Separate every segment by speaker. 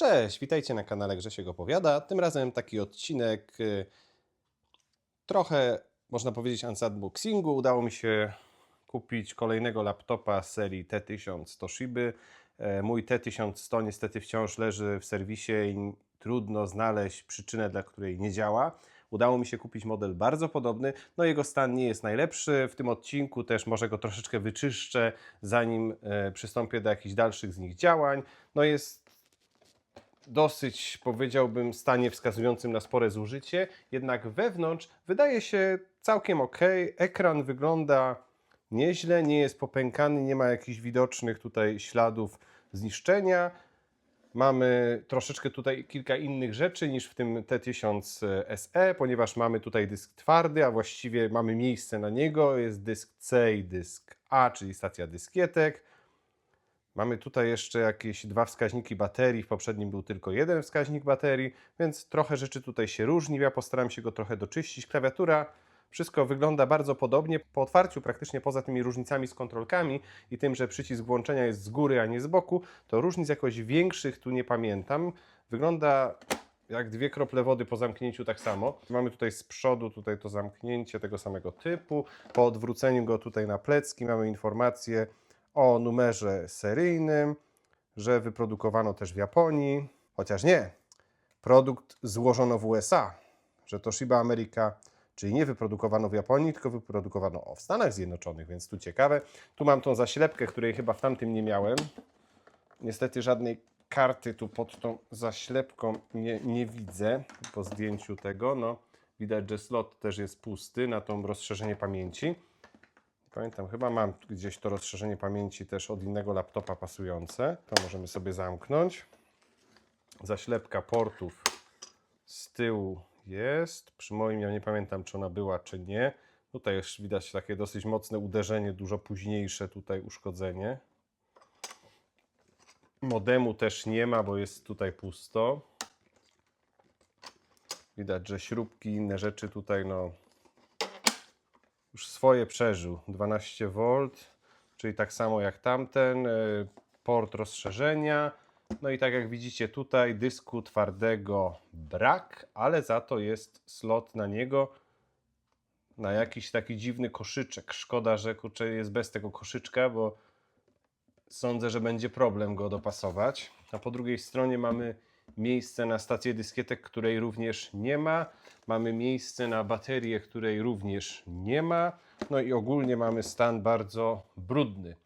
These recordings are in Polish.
Speaker 1: Cześć, witajcie na kanale Grzesiek Opowiada. Tym razem taki odcinek y, trochę, można powiedzieć, unboxingu. Udało mi się kupić kolejnego laptopa serii T1000 Toshiby. E, Mój T1100 niestety wciąż leży w serwisie i trudno znaleźć przyczynę, dla której nie działa. Udało mi się kupić model bardzo podobny, no jego stan nie jest najlepszy. W tym odcinku też może go troszeczkę wyczyszczę, zanim e, przystąpię do jakichś dalszych z nich działań. No jest dosyć, powiedziałbym, stanie wskazującym na spore zużycie, jednak wewnątrz wydaje się całkiem ok. Ekran wygląda nieźle, nie jest popękany, nie ma jakichś widocznych tutaj śladów zniszczenia. Mamy troszeczkę tutaj kilka innych rzeczy niż w tym T1000 SE, ponieważ mamy tutaj dysk twardy, a właściwie mamy miejsce na niego. Jest dysk C i dysk A, czyli stacja dyskietek. Mamy tutaj jeszcze jakieś dwa wskaźniki baterii, w poprzednim był tylko jeden wskaźnik baterii, więc trochę rzeczy tutaj się różni. Ja postaram się go trochę doczyścić. Klawiatura, wszystko wygląda bardzo podobnie. Po otwarciu, praktycznie poza tymi różnicami z kontrolkami i tym, że przycisk włączenia jest z góry, a nie z boku, to różnic jakoś większych tu nie pamiętam. Wygląda jak dwie krople wody po zamknięciu tak samo. Mamy tutaj z przodu tutaj to zamknięcie tego samego typu. Po odwróceniu go tutaj na plecki mamy informację o numerze seryjnym, że wyprodukowano też w Japonii, chociaż nie. Produkt złożono w USA, że Toshiba America, czyli nie wyprodukowano w Japonii, tylko wyprodukowano w Stanach Zjednoczonych, więc tu ciekawe. Tu mam tą zaślepkę, której chyba w tamtym nie miałem. Niestety żadnej karty tu pod tą zaślepką nie, nie widzę po zdjęciu tego. No, widać, że slot też jest pusty na to rozszerzenie pamięci. Pamiętam, chyba mam gdzieś to rozszerzenie pamięci też od innego laptopa pasujące. To możemy sobie zamknąć. Zaślepka portów z tyłu jest. Przy moim ja nie pamiętam, czy ona była, czy nie. Tutaj już widać takie dosyć mocne uderzenie, dużo późniejsze tutaj uszkodzenie. Modemu też nie ma, bo jest tutaj pusto. Widać, że śrubki i inne rzeczy tutaj no już swoje przeżył. 12V, czyli tak samo jak tamten. y, Port rozszerzenia. No i tak jak widzicie tutaj dysku twardego brak, ale za to jest slot na niego na jakiś taki dziwny koszyczek. Szkoda, że kurczę jest bez tego koszyczka, bo sądzę, że będzie problem go dopasować. A po drugiej stronie mamy miejsce na stację dyskietek, której również nie ma. Mamy miejsce na baterię, której również nie ma. No i ogólnie mamy stan bardzo brudny.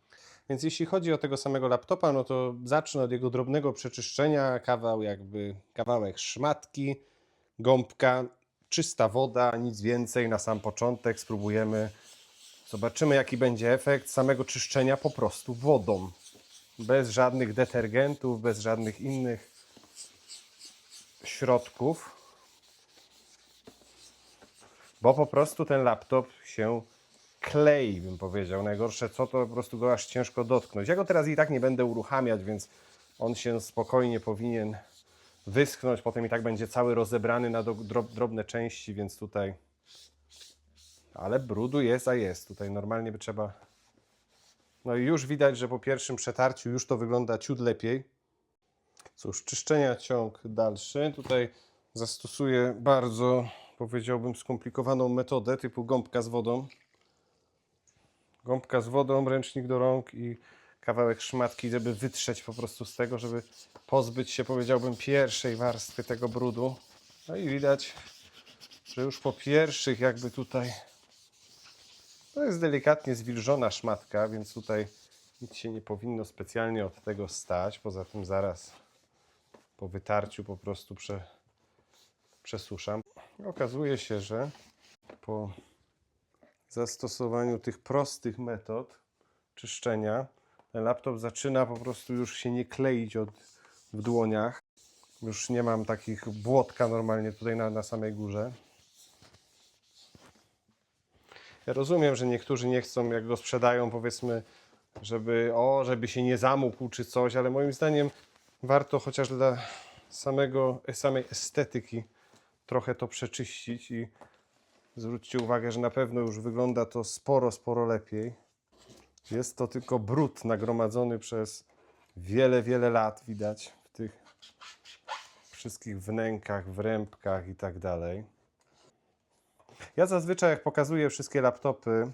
Speaker 1: Więc jeśli chodzi o tego samego laptopa, no to zacznę od jego drobnego przeczyszczenia. Kawał jakby, kawałek szmatki, gąbka, czysta woda, nic więcej na sam początek. Spróbujemy, zobaczymy jaki będzie efekt samego czyszczenia po prostu wodą. Bez żadnych detergentów, bez żadnych innych środków, bo po prostu ten laptop się klei, bym powiedział. Najgorsze co, to po prostu go aż ciężko dotknąć. Ja go teraz i tak nie będę uruchamiać, więc on się spokojnie powinien wyschnąć. Potem i tak będzie cały rozebrany na drobne części, więc tutaj... Ale brudu jest, a jest. Tutaj normalnie by trzeba... No i już widać, że po pierwszym przetarciu już to wygląda ciut lepiej. Cóż, czyszczenia ciąg dalszy. Tutaj zastosuję bardzo, powiedziałbym, skomplikowaną metodę typu gąbka z wodą. Gąbka z wodą, ręcznik do rąk i kawałek szmatki, żeby wytrzeć po prostu z tego, żeby pozbyć się, powiedziałbym, pierwszej warstwy tego brudu. No i widać, że już po pierwszych jakby tutaj to jest delikatnie zwilżona szmatka, więc tutaj nic się nie powinno specjalnie od tego stać. Poza tym zaraz po wytarciu po prostu prze, przesuszam. Okazuje się, że po zastosowaniu tych prostych metod czyszczenia laptop zaczyna po prostu już się nie kleić od, w dłoniach. Już nie mam takich błotka normalnie tutaj na, na samej górze. Ja rozumiem, że niektórzy nie chcą, jak go sprzedają, powiedzmy, żeby, o, żeby się nie zamógł czy coś, ale moim zdaniem warto chociaż dla samego, samej estetyki trochę to przeczyścić i zwróćcie uwagę, że na pewno już wygląda to sporo, sporo lepiej. Jest to tylko brud nagromadzony przez wiele, wiele lat, widać w tych wszystkich wnękach, wrębkach i tak dalej. Ja zazwyczaj jak pokazuję wszystkie laptopy,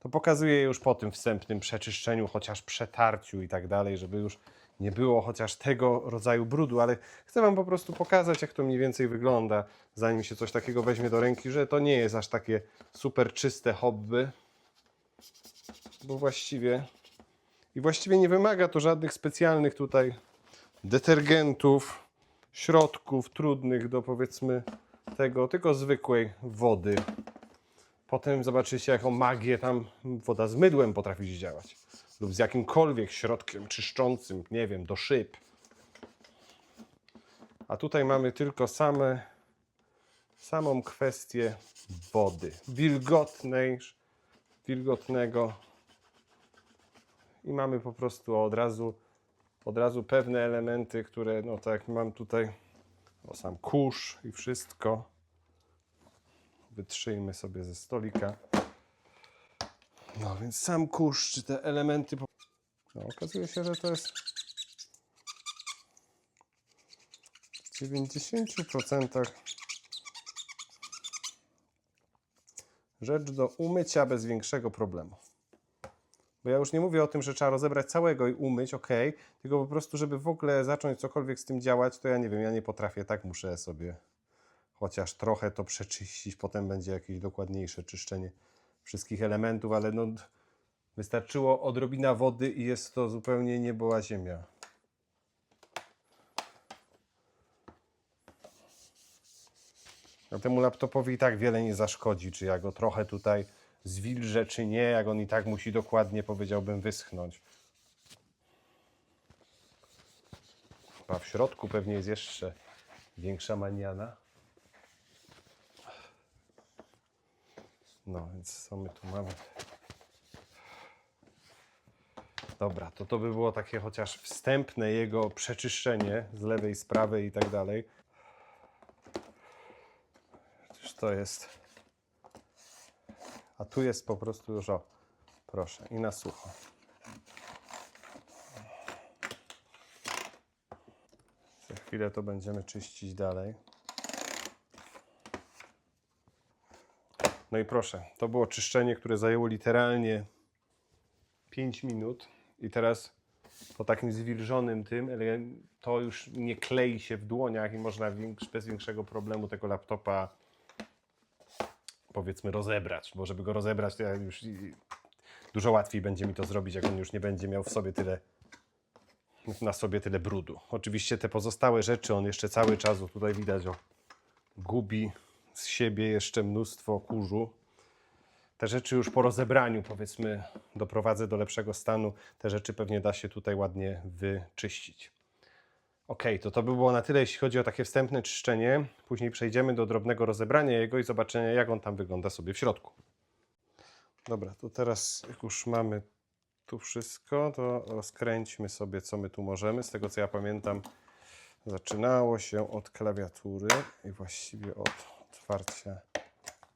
Speaker 1: to pokazuję już po tym wstępnym przeczyszczeniu, chociaż przetarciu i tak dalej, żeby już nie było chociaż tego rodzaju brudu, ale chcę Wam po prostu pokazać, jak to mniej więcej wygląda, zanim się coś takiego weźmie do ręki, że to nie jest aż takie super czyste hobby, bo właściwie i właściwie nie wymaga to żadnych specjalnych tutaj detergentów, środków trudnych do powiedzmy tego, tylko zwykłej wody. Potem zobaczycie, jaką magię tam woda z mydłem potrafi działać. Lub z jakimkolwiek środkiem czyszczącym, nie wiem, do szyb. A tutaj mamy tylko same, samą kwestię wody. Wilgotnej, wilgotnego. I mamy po prostu od razu, od razu pewne elementy, które, no tak mam tutaj, o sam kurz i wszystko wytrzyjmy sobie ze stolika. No więc sam kurz, czy te elementy. No, okazuje się, że to jest w 90% rzecz do umycia bez większego problemu. Bo ja już nie mówię o tym, że trzeba rozebrać całego i umyć, ok, tylko po prostu, żeby w ogóle zacząć cokolwiek z tym działać, to ja nie wiem, ja nie potrafię, tak muszę sobie chociaż trochę to przeczyścić, potem będzie jakieś dokładniejsze czyszczenie wszystkich elementów, ale no wystarczyło odrobina wody i jest to zupełnie niebo a ziemia. A temu laptopowi i tak wiele nie zaszkodzi, czy ja go trochę tutaj zwilżę, czy nie, jak on i tak musi dokładnie, powiedziałbym, wyschnąć. A w środku pewnie jest jeszcze większa maniana. No więc co my tu mamy? Dobra, to to by było takie chociaż wstępne jego przeczyszczenie z lewej, z prawej i tak dalej. Przecież to jest. A tu jest po prostu już o, proszę, i na sucho. Za chwilę to będziemy czyścić dalej. No i proszę, to było czyszczenie, które zajęło literalnie 5 minut. I teraz po takim zwilżonym tym, to już nie klei się w dłoniach i można bez większego problemu tego laptopa powiedzmy rozebrać, bo żeby go rozebrać, to ja już dużo łatwiej będzie mi to zrobić, jak on już nie będzie miał w sobie tyle na sobie tyle brudu. Oczywiście te pozostałe rzeczy on jeszcze cały czas, tutaj widać, o, gubi z siebie jeszcze mnóstwo kurzu. Te rzeczy już po rozebraniu, powiedzmy, doprowadzę do lepszego stanu. Te rzeczy pewnie da się tutaj ładnie wyczyścić. Ok, to to by było na tyle, jeśli chodzi o takie wstępne czyszczenie. Później przejdziemy do drobnego rozebrania jego i zobaczenia, jak on tam wygląda sobie w środku. Dobra, to teraz, jak już mamy tu wszystko, to rozkręćmy sobie, co my tu możemy. Z tego, co ja pamiętam, zaczynało się od klawiatury i właściwie od otwarcia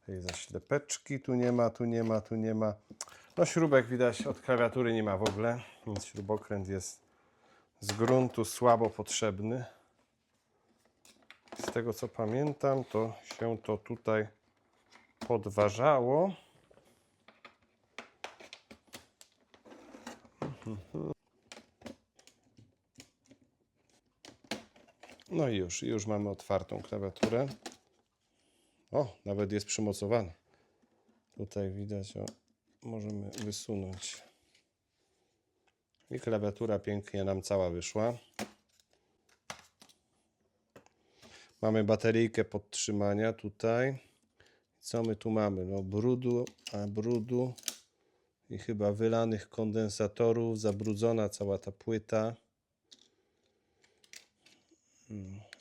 Speaker 1: tej zaślepeczki. Tu nie ma, tu nie ma, tu nie ma. No śrubek widać od klawiatury nie ma w ogóle, więc śrubokręt jest z gruntu słabo potrzebny. Z tego co pamiętam, to się to tutaj podważało. No i już, już mamy otwartą klawiaturę. O, nawet jest przymocowana. Tutaj widać, o, możemy wysunąć. I klawiatura pięknie nam cała wyszła. Mamy bateryjkę podtrzymania tutaj. Co my tu mamy? No brudu, a brudu i chyba wylanych kondensatorów, zabrudzona cała ta płyta.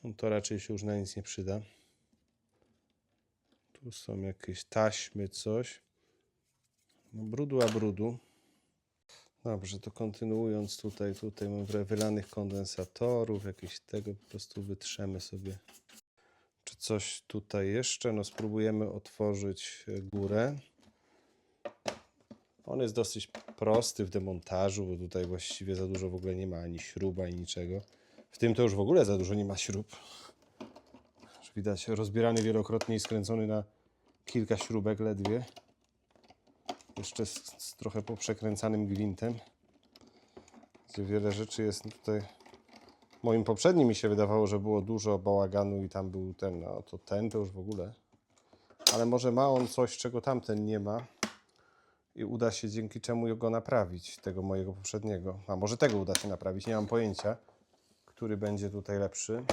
Speaker 1: No to raczej się już na nic nie przyda. Tu są jakieś taśmy, coś. No, brudu a brudu. Dobrze, to kontynuując tutaj, tutaj mam wylanych kondensatorów, jakieś tego po prostu wytrzemy sobie. Czy coś tutaj jeszcze? No spróbujemy otworzyć e, górę. On jest dosyć prosty w demontażu, bo tutaj właściwie za dużo w ogóle nie ma ani śrub, ani niczego. W tym to już w ogóle za dużo nie ma śrub. Że widać rozbierany wielokrotnie i skręcony na kilka śrubek ledwie. Jeszcze z, z trochę poprzekręcanym gwintem. Gdzie wiele rzeczy jest tutaj. Moim poprzednim mi się wydawało, że było dużo bałaganu i tam był ten, no to ten to już w ogóle. Ale może ma on coś, czego tamten nie ma i uda się dzięki czemu go naprawić, tego mojego poprzedniego. A może tego uda się naprawić, nie mam pojęcia, który będzie tutaj lepszy.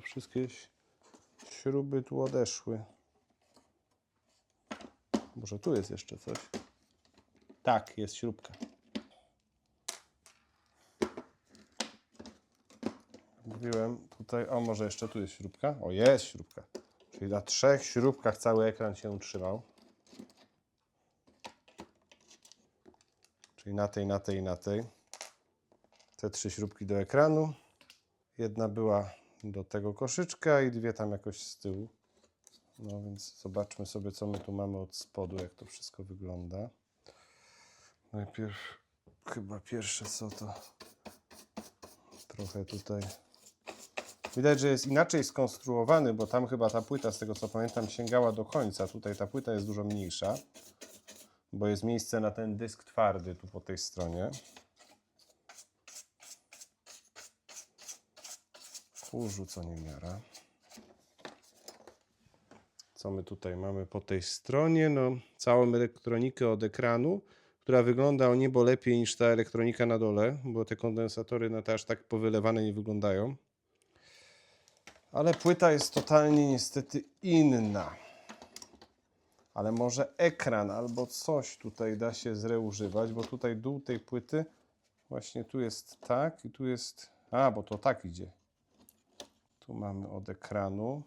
Speaker 1: Wszystkie śruby tu odeszły. Może tu jest jeszcze coś? Tak, jest śrubka. Mówiłem tutaj, o może jeszcze tu jest śrubka? O jest śrubka. Czyli na trzech śrubkach cały ekran się utrzymał. Czyli na tej, na tej, na tej. Te trzy śrubki do ekranu. Jedna była do tego koszyczka i dwie tam jakoś z tyłu. No więc zobaczmy sobie, co my tu mamy od spodu, jak to wszystko wygląda. Najpierw, chyba pierwsze co to trochę tutaj. Widać, że jest inaczej skonstruowany, bo tam chyba ta płyta, z tego co pamiętam, sięgała do końca. Tutaj ta płyta jest dużo mniejsza, bo jest miejsce na ten dysk twardy tu po tej stronie. Kurzu, co nie miara. Co my tutaj mamy po tej stronie? No, całą elektronikę od ekranu, która wygląda o niebo lepiej niż ta elektronika na dole, bo te kondensatory na te aż tak powylewane nie wyglądają. Ale płyta jest totalnie niestety inna. Ale może ekran albo coś tutaj da się zreużywać, bo tutaj dół tej płyty właśnie tu jest tak i tu jest... A, bo to tak idzie. Tu mamy od ekranu.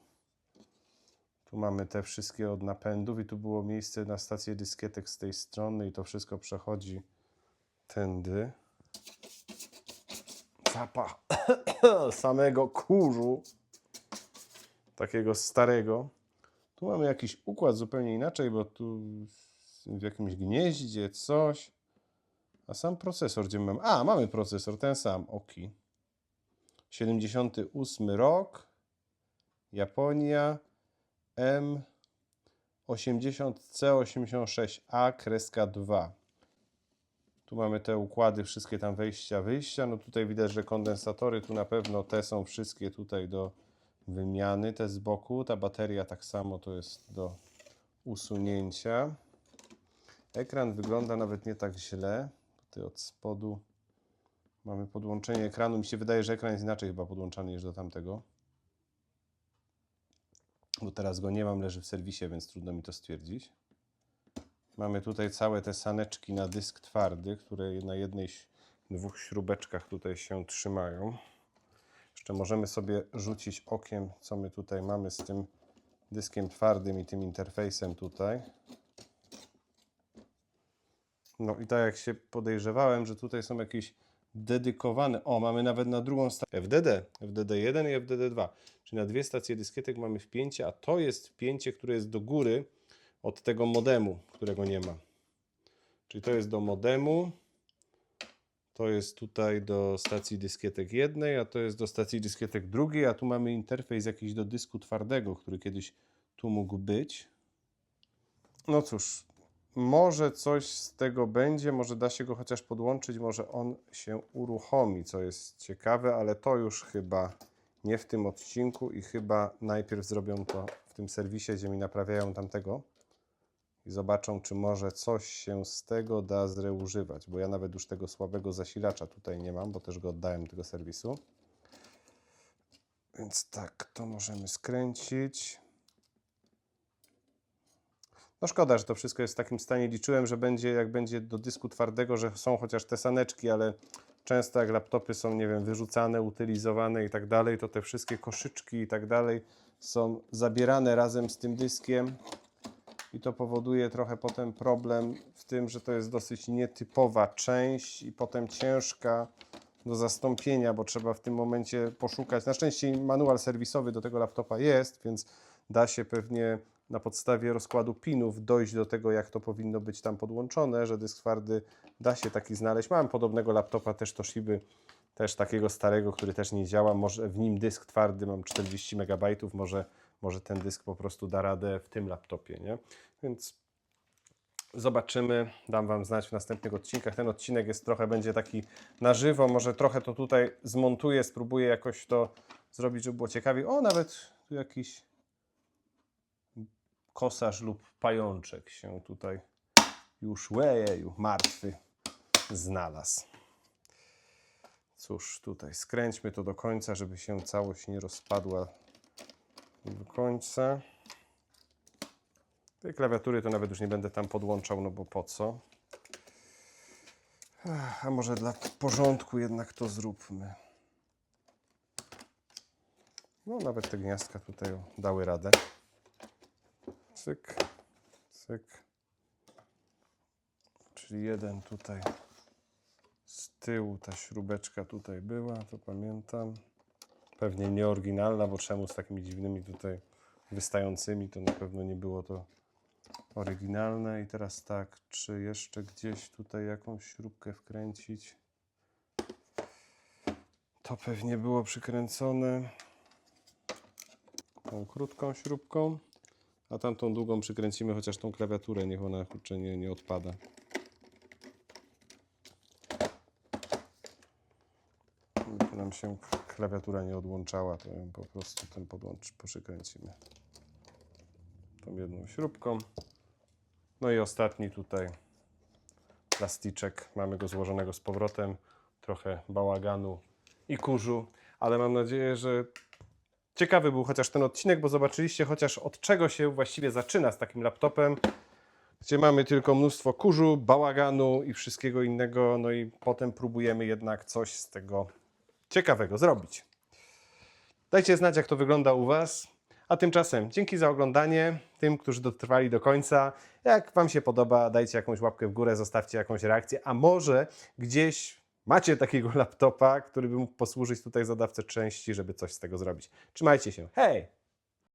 Speaker 1: Tu mamy te wszystkie od napędów i tu było miejsce na stację dyskietek z tej strony i to wszystko przechodzi tędy. Zapach samego kurzu. Takiego starego. Tu mamy jakiś układ zupełnie inaczej, bo tu w jakimś gnieździe coś. A sam procesor, gdzie mamy? A, mamy procesor, ten sam, Oki. 78 rok. Japonia. M80C86A kreska 2. Tu mamy te układy, wszystkie tam wejścia, wyjścia. No tutaj widać, że kondensatory tu na pewno te są wszystkie tutaj do wymiany, te z boku. Ta bateria tak samo to jest do usunięcia. Ekran wygląda nawet nie tak źle. Tutaj od spodu mamy podłączenie ekranu. Mi się wydaje, że ekran jest inaczej chyba podłączany niż do tamtego bo teraz go nie mam, leży w serwisie, więc trudno mi to stwierdzić. Mamy tutaj całe te saneczki na dysk twardy, które na jednej, dwóch śrubeczkach tutaj się trzymają. Jeszcze możemy sobie rzucić okiem, co my tutaj mamy z tym dyskiem twardym i tym interfejsem tutaj. No i tak jak się podejrzewałem, że tutaj są jakieś dedykowane. O, mamy nawet na drugą stację FDD, FDD1 i FDD2. Czyli na dwie stacje dyskietek mamy wpięcie, a to jest wpięcie, które jest do góry od tego modemu, którego nie ma. Czyli to jest do modemu, to jest tutaj do stacji dyskietek jednej, a to jest do stacji dyskietek drugiej, a tu mamy interfejs jakiś do dysku twardego, który kiedyś tu mógł być. No cóż, może coś z tego będzie, może da się go chociaż podłączyć, może on się uruchomi, co jest ciekawe, ale to już chyba nie w tym odcinku i chyba najpierw zrobią to w tym serwisie, gdzie mi naprawiają tamtego i zobaczą, czy może coś się z tego da zreużywać, bo ja nawet już tego słabego zasilacza tutaj nie mam, bo też go oddałem tego serwisu. Więc tak, to możemy skręcić. No szkoda, że to wszystko jest w takim stanie. Liczyłem, że będzie, jak będzie do dysku twardego, że są chociaż te saneczki, ale często jak laptopy są, nie wiem, wyrzucane, utylizowane i tak dalej, to te wszystkie koszyczki i tak dalej są zabierane razem z tym dyskiem i to powoduje trochę potem problem w tym, że to jest dosyć nietypowa część i potem ciężka do zastąpienia, bo trzeba w tym momencie poszukać. Na szczęście manual serwisowy do tego laptopa jest, więc da się pewnie na podstawie rozkładu pinów dojść do tego, jak to powinno być tam podłączone, że dysk twardy da się taki znaleźć. Mam podobnego laptopa też Toshiby, też takiego starego, który też nie działa. Może w nim dysk twardy mam 40 MB, może, może ten dysk po prostu da radę w tym laptopie, nie? Więc zobaczymy, dam Wam znać w następnych odcinkach. Ten odcinek jest trochę, będzie taki na żywo, może trochę to tutaj zmontuję, spróbuję jakoś to zrobić, żeby było ciekawiej. O, nawet tu jakiś kosarz lub pajączek się tutaj już łejeju, martwy znalazł. Cóż, tutaj skręćmy to do końca, żeby się całość nie rozpadła do końca. Tej klawiatury to nawet już nie będę tam podłączał, no bo po co? A może dla porządku jednak to zróbmy. No nawet te gniazdka tutaj dały radę. Cyk, cyk. Czyli jeden tutaj z tyłu, ta śrubeczka tutaj była, to pamiętam. Pewnie nieoryginalna, bo czemu z takimi dziwnymi tutaj wystającymi, to na pewno nie było to oryginalne. I teraz tak, czy jeszcze gdzieś tutaj jakąś śrubkę wkręcić? To pewnie było przykręcone tą krótką śrubką, a tamtą długą przykręcimy, chociaż tą klawiaturę, niech ona kurczę nie, nie odpada. Żeby nam się klawiatura nie odłączała, to ją po prostu ten podłącz przykręcimy tą jedną śrubką. No i ostatni tutaj plasticzek. Mamy go złożonego z powrotem. Trochę bałaganu i kurzu, ale mam nadzieję, że ciekawy był chociaż ten odcinek, bo zobaczyliście chociaż od czego się właściwie zaczyna z takim laptopem, gdzie mamy tylko mnóstwo kurzu, bałaganu i wszystkiego innego, no i potem próbujemy jednak coś z tego ciekawego zrobić. Dajcie znać, jak to wygląda u Was. A tymczasem dzięki za oglądanie tym, którzy dotrwali do końca. Jak Wam się podoba, dajcie jakąś łapkę w górę, zostawcie jakąś reakcję, a może gdzieś macie takiego laptopa, który by mógł posłużyć tutaj za dawcę części, żeby coś z tego zrobić. Trzymajcie się. Hej!